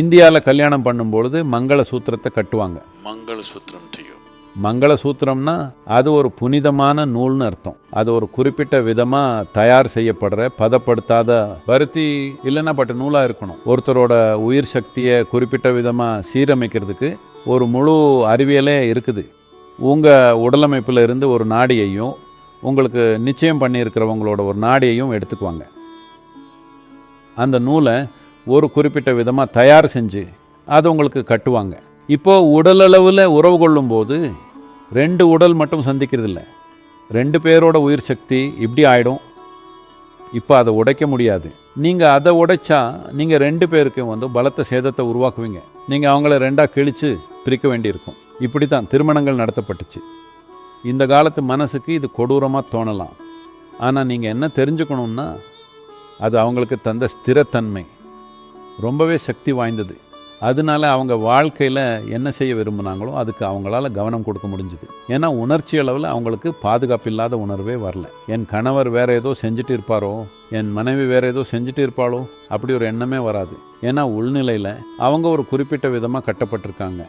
இந்தியாவில் கல்யாணம் பண்ணும்பொழுது மங்கள சூத்திரத்தை கட்டுவாங்க. Mangalasutram to you. மங்கள சூத்திரம்னா அது ஒரு புனிதமான நூல்னு அர்த்தம். அது ஒரு குறிப்பிட்ட விதமாக தயார் செய்யப்படுற பதப்படுத்தாத பருத்தி இல்லைன்னா பட்ட நூலாக இருக்கணும். ஒருத்தரோட உயிர் சக்தியை குறிப்பிட்ட விதமாக சீரமைக்கிறதுக்கு ஒரு முழு அறிவியலே இருக்குது. உங்கள் உடலமைப்பில் இருந்து ஒரு நாடியையும் உங்களுக்கு நிச்சயம் பண்ணியிருக்கிறவங்களோட ஒரு நாடியையும் எடுத்துக்குவாங்க. அந்த நூலை ஒரு குறிப்பிட்ட விதமாக தயார் செஞ்சு அதை உங்களுக்கு கட்டுவாங்க. இப்போது உடலளவில் உறவு கொள்ளும்போது ரெண்டு உடல் மட்டும் சந்திக்கிறதில்ல. ரெண்டு பேரோட உயிர் சக்தி இப்படி ஆகிடும் இப்போ அதை உடைக்க முடியாது. நீங்கள் அதை உடைச்சா நீங்கள் ரெண்டு பேருக்கும் வந்து பலத்த சேதத்தை உருவாக்குவீங்க. நீங்கள் அவங்கள ரெண்டாக கிழிச்சு பிரிக்க வேண்டியிருக்கும். இப்படி தான் திருமணங்கள் நடத்தப்பட்டுச்சு. இந்த காலத்து மனசுக்கு இது கொடூரமாக தோணலாம். ஆனால் நீங்கள் என்ன தெரிஞ்சுக்கணுன்னா அது அவங்களுக்கு தந்த ஸ்திரத்தன்மை. ரொம்பவே சக்தி வாய்ந்தது. அதனால அவங்க வாழ்க்கையில் என்ன செய்ய விரும்பினாங்களோ அதுக்கு அவங்களால கவனம் கொடுக்க முடிஞ்சுது. ஏன்னா உணர்ச்சி அளவில் அவங்களுக்கு பாதுகாப்பு இல்லாத உணர்வே வரல. என் கணவர் வேற ஏதோ செஞ்சுட்டு இருப்பாரோ என் மனைவி வேற ஏதோ செஞ்சுட்டு இருப்பாளோ அப்படி ஒரு எண்ணமே வராது. ஏன்னா உள்நிலையில் அவங்க ஒரு குறிப்பிட்ட விதமாக கட்டப்பட்டிருக்காங்க.